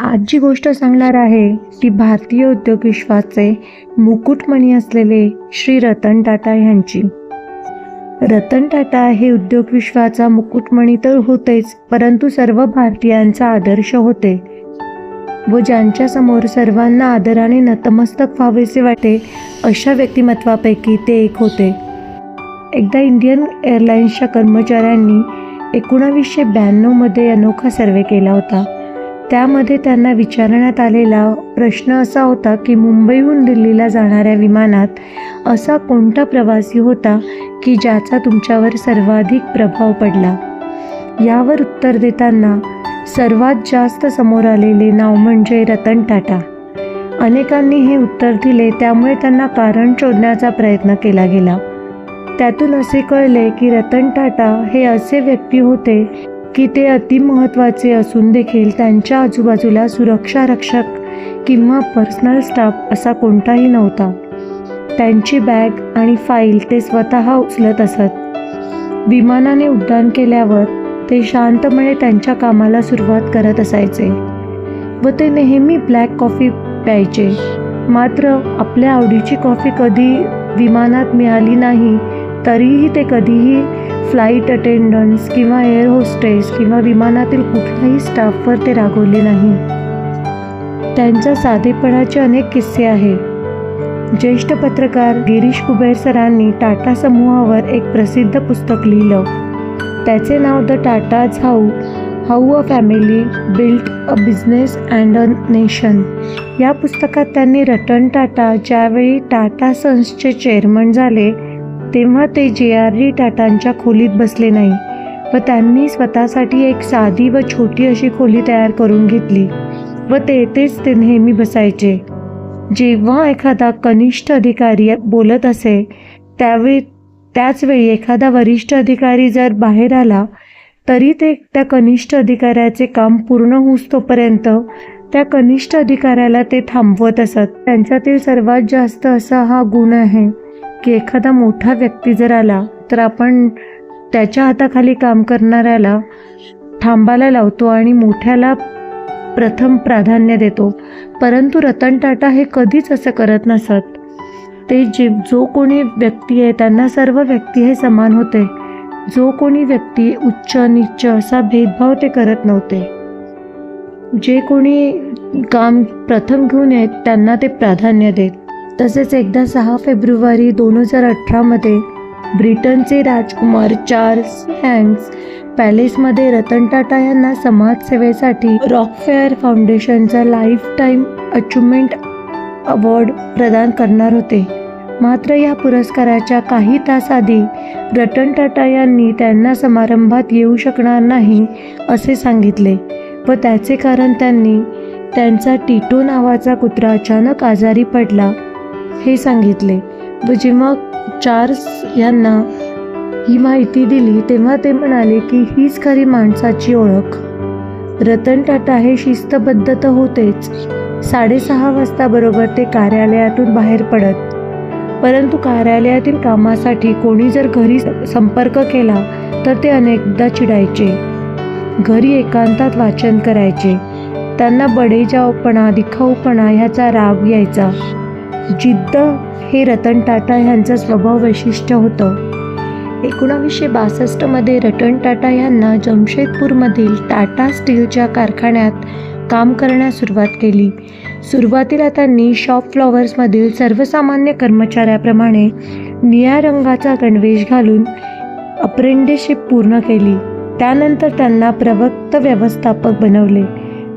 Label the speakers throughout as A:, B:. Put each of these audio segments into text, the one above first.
A: आज जी गोष्ट सांगणार आहे ती भारतीय उद्योग विश्वाचे मुकुटमणी असलेले श्री रतन टाटा यांची. रतन टाटा हे उद्योग विश्वाचा मुकुटमणी तर होतेच परंतु सर्व भारतीयांचा आदर्श होते व ज्यांच्यासमोर सर्वांना आदराने नतमस्तक व्हावेसे वाटे अशा व्यक्तिमत्वापैकी ते एक होते. एकदा इंडियन एअरलाइन्सच्या कर्मचाऱ्यांनी एकोणावीसशे ब्याण्णवमध्ये अनोखा सर्वे केला होता. त्यामध्ये त्यांना विचारण्यात आलेला प्रश्न असा होता की मुंबईहून दिल्लीला जाणाऱ्या विमानात असा कोणता प्रवासी होता की ज्याचा तुमच्यावर सर्वाधिक प्रभाव पडला? यावर उत्तर देताना सर्वात जास्त समोर आलेले नाव म्हणजे रतन टाटा. अनेकांनी हे उत्तर दिले त्यामुळे त्यांना कारण शोधण्याचा प्रयत्न केला गेला. त्यातून असे कळले की रतन टाटा हे असे व्यक्ती होते की ते अतिमहत्त्वाचे असून देखील त्यांच्या आजूबाजूला सुरक्षा रक्षक किंवा पर्सनल स्टाफ असा कोणताही नव्हता. त्यांची बॅग आणि फाईल ते स्वतः उचलत असत. विमानाने उड्डाण केल्यावर ते शांतपणे त्यांच्या कामाला सुरुवात करत असायचे व ते नेहमी ब्लॅक कॉफी प्यायचे. मात्र आपल्या आवडीची कॉफी कधी विमानात मिळाली नाही तरीही ते कधीही फ्लाईट अटेंडन्स किंवा एअर होस्टेस किंवा विमानातील कुठल्याही स्टाफवर ते रागवले नाही. त्यांच्या साधेपणाचे अनेक किस्से आहेत. ज्येष्ठ पत्रकार गिरीश कुबेर सरांनी टाटा समूहावर एक प्रसिद्ध पुस्तक लिहिलं. त्याचे नाव the Tatas how how a family built a business and a nation या पुस्तकात त्यांनी रतन टाटा ज्यावेळी टाटा सन्सचे चेअरमन झाले तेव्हा ते जे आर डी टाटांच्या खोलीत बसले नाही व त्यांनी स्वतःसाठी एक साधी व छोटी अशी खोली तयार करून घेतली व तेथेच ते नेहमी बसायचे. जेव्हा एखादा कनिष्ठ अधिकारी बोलत असे त्यावेळी त्याचवेळी एखादा वरिष्ठ अधिकारी जर बाहेर आला तरी ते त्या कनिष्ठ अधिकाऱ्याचे काम पूर्ण होऊस तोपर्यंत त्या कनिष्ठ अधिकाऱ्याला ते थांबवत असत. त्यांच्यातील सर्वात जास्त असा हा गुण आहे की एखादा मोठा व्यक्ती जर आला तर आपण त्याच्या हाताखाली काम करणाऱ्याला थांबायला लावतो आणि मोठ्याला प्रथम प्राधान्य देतो. परंतु रतन टाटा हे कधीच असं करत नसत. ते जे जो कोणी व्यक्ती आहे त्यांना सर्व व्यक्ती हे समान होते. जो कोणी व्यक्ती उच्च निच्च असा भेदभाव ते करत नव्हते. जे कोणी काम प्रथम घेऊन येत त्यांना ते प्राधान्य देत. तसेच एकदा सहा फेब्रुवारी दोन हजार अठरामध्ये ब्रिटनचे राजकुमार चार्ल्स हँक्स पॅलेसमध्ये रतन टाटा यांना समाजसेवेसाठी रॉकफेअर फाउंडेशनचा लाईफ टाईम अचिव्हमेंट अवॉर्ड प्रदान करणार होते. मात्र या पुरस्काराच्या काही तास आधी रतन टाटा यांनी त्यांना समारंभात येऊ शकणार नाही असे सांगितले व त्याचे कारण त्यांनी त्यांचा टिटो नावाचा कुत्रा अचानक आजारी पडला हे सांगितले. व जेव्हा चार्ल्स यांना ही माहिती दिली तेव्हा ते म्हणाले की हीच खरी माणसाची ओळख. रतन टाटा हे शिस्तबद्ध तर होतेच. साडेसहा वाजता बरोबर ते कार्यालयातून बाहेर पडत. परंतु कार्यालयातील कामासाठी कोणी जर घरी संपर्क केला तर ते अनेकदा चिडायचे. घरी एकांतात वाचन करायचे. त्यांना बडेजावपणा दिखाऊपणा ह्याचा राग यायचा. जिद्द हे रतन टाटा ह्यांचं स्वभाव वैशिष्ट्य होतं. एकोणावीसशे बासष्टमध्ये रतन टाटा यांना जमशेदपूरमधील टाटा स्टीलच्या कारखान्यात काम करण्यास सुरुवात केली. सुरुवातीला त्यांनी शॉप फ्लॉवर्समधील सर्वसामान्य कर्मचाऱ्याप्रमाणे निळ्या रंगाचा गणवेश घालून अप्रेंटिसशिप पूर्ण केली. त्यानंतर त्यांना प्रवक्त व्यवस्थापक बनवले.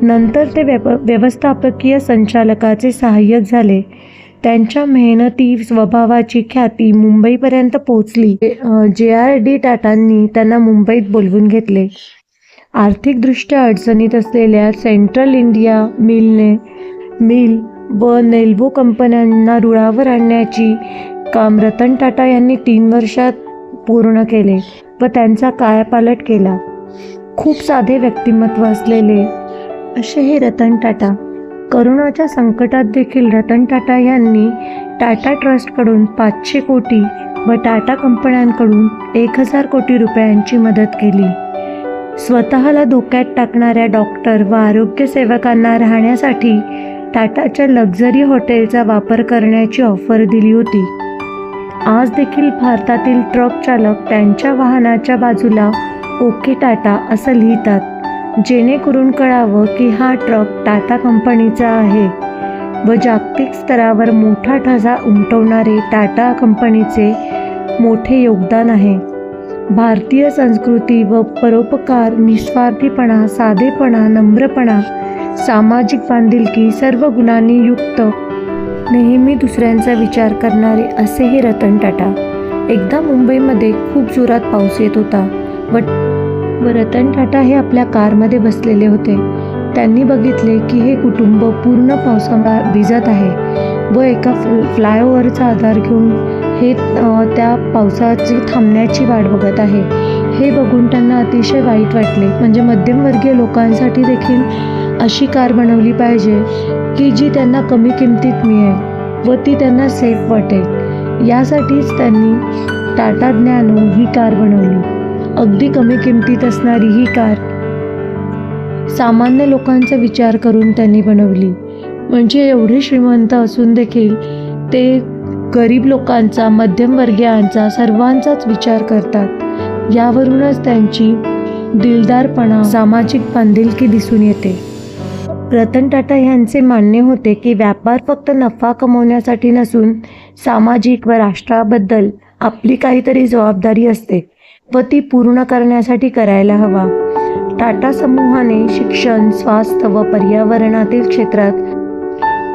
A: नंतर ते व्यव व्यवस्थापकीय संचालकाचे सहाय्यक झाले. त्यांच्या मेहनती स्वभावाची ख्याती मुंबईपर्यंत पोहोचली. जे आर डी टाटांनी त्यांना मुंबईत बोलवून घेतले. आर्थिकदृष्ट्या अडचणीत असलेल्या सेंट्रल इंडिया मिलने मिल व नेल्वो कंपन्यांना रुळावर आणण्याची काम रतन टाटा यांनी तीन वर्षात पूर्ण केले व त्यांचा कायापालट केला. खूप साधे व्यक्तिमत्व असलेले असे हे रतन टाटा करोनाच्या संकटात देखील रतन टाटा यांनी टाटा ट्रस्टकडून पाचशे कोटी व टाटा कंपन्यांकडून एक हजार कोटी रुपयांची मदत केली. स्वतःला धोक्यात टाकणाऱ्या डॉक्टर व आरोग्य सेवकांना राहण्यासाठी टाटाच्या लक्झरी हॉटेलचा वापर करण्याची ऑफर दिली होती. आज देखील भारतातील ट्रक चालक त्यांच्या वाहनाच्या बाजूला ओके टाटा असं लिहितात. जेणेकरून कळावं की हा ट्रक टाटा कंपनीचा आहे व जागतिक स्तरावर मोठा ठसा उमटवणारे टाटा कंपनीचे मोठे योगदान आहे. भारतीय संस्कृती व परोपकार निस्वार्थीपणा साधेपणा नम्रपणा सामाजिक बांधिलकी सर्व गुणांनी युक्त. नेहमी दुसऱ्यांचा विचार करणारे असे हे रतन टाटा. एकदा मुंबईमध्ये खूप जोरात पाऊस येत होता व व रतन टाटा हे आपल्या कारमध्ये बसलेले होते. त्यांनी बघितले की हे कुटुंब पूर्ण पावसामुळे भिजत आहे व एका फ्लायओव्हरचा आधार घेऊन हे त्या पावसाची थांबण्याची वाट बघत आहे. हे बघून त्यांना अतिशय वाईट वाटले. म्हणजे मध्यमवर्गीय लोकांसाठी देखील अशी कार बनवली पाहिजे की जी त्यांना कमी किमतीत मिळेल व ती त्यांना सेफ वाटेल. यासाठीच त्यांनी टाटा ज्ञानो ही कार बनवली. अगदी कमी किमतीत असणारी ही कार सामान्य लोकांचा विचार करून त्यांनी बनवली. म्हणजे एवढे श्रीमंत असून देखील ते गरीब लोकांचा मध्यमवर्गीयांचा सर्वांचाच विचार करतात. यावरूनच त्यांची दिलदारपणा सामाजिक बांधिलकी दिसून येते. रतन टाटा यांचे मान्य होते की व्यापार फक्त नफा कमवण्यासाठी नसून सामाजिक व राष्ट्राबद्दल आपली काहीतरी जबाबदारी असते. व ती पूर्ण करण्यासाठी करायला हवा. टाटा समूहाने शिक्षण स्वास्थ्य व पर्यावरणातील क्षेत्रात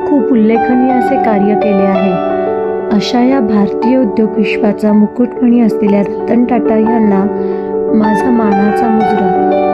A: खूप उल्लेखनीय असे कार्य केले आहे. अशा या भारतीय उद्योग विश्वाचा मुकुटमणी असलेल्या रतन टाटा यांना माझा मानाचा मुजरा.